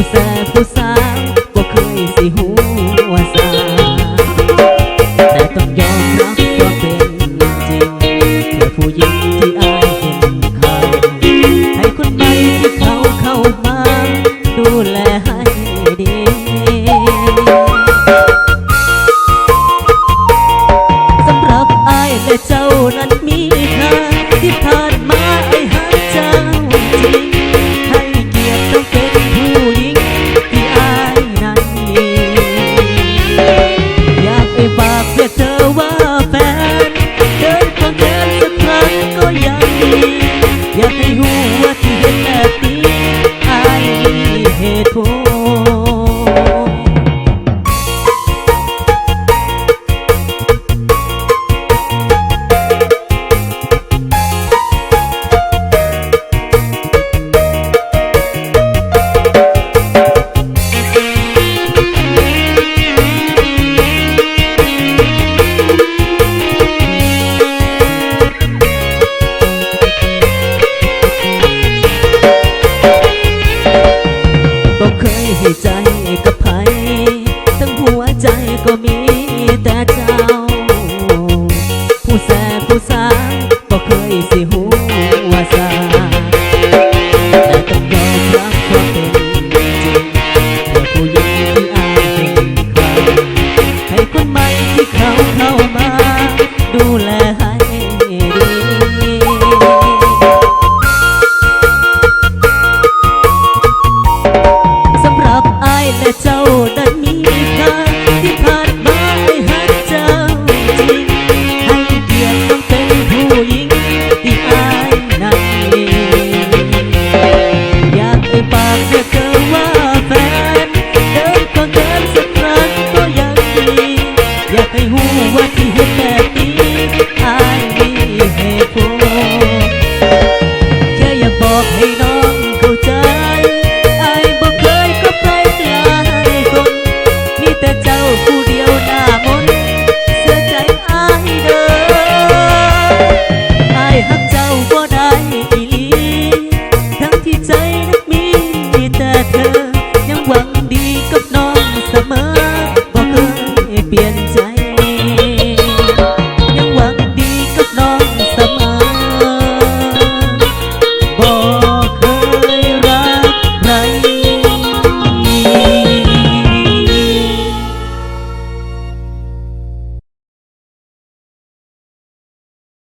ผู้แสบผู้สาวก็เคยสิหัวสาแต่ต้องยอมรับว่าเป็นจริงเพื่อผู้หญิงที่อายเห็นเขาให้คนใหม่ที่เขาเข้ามา ดูแลให้ดีสำหรับอายและเจ้านั้นมีค่าที่ผ่าน 在一个。lại là cháu đất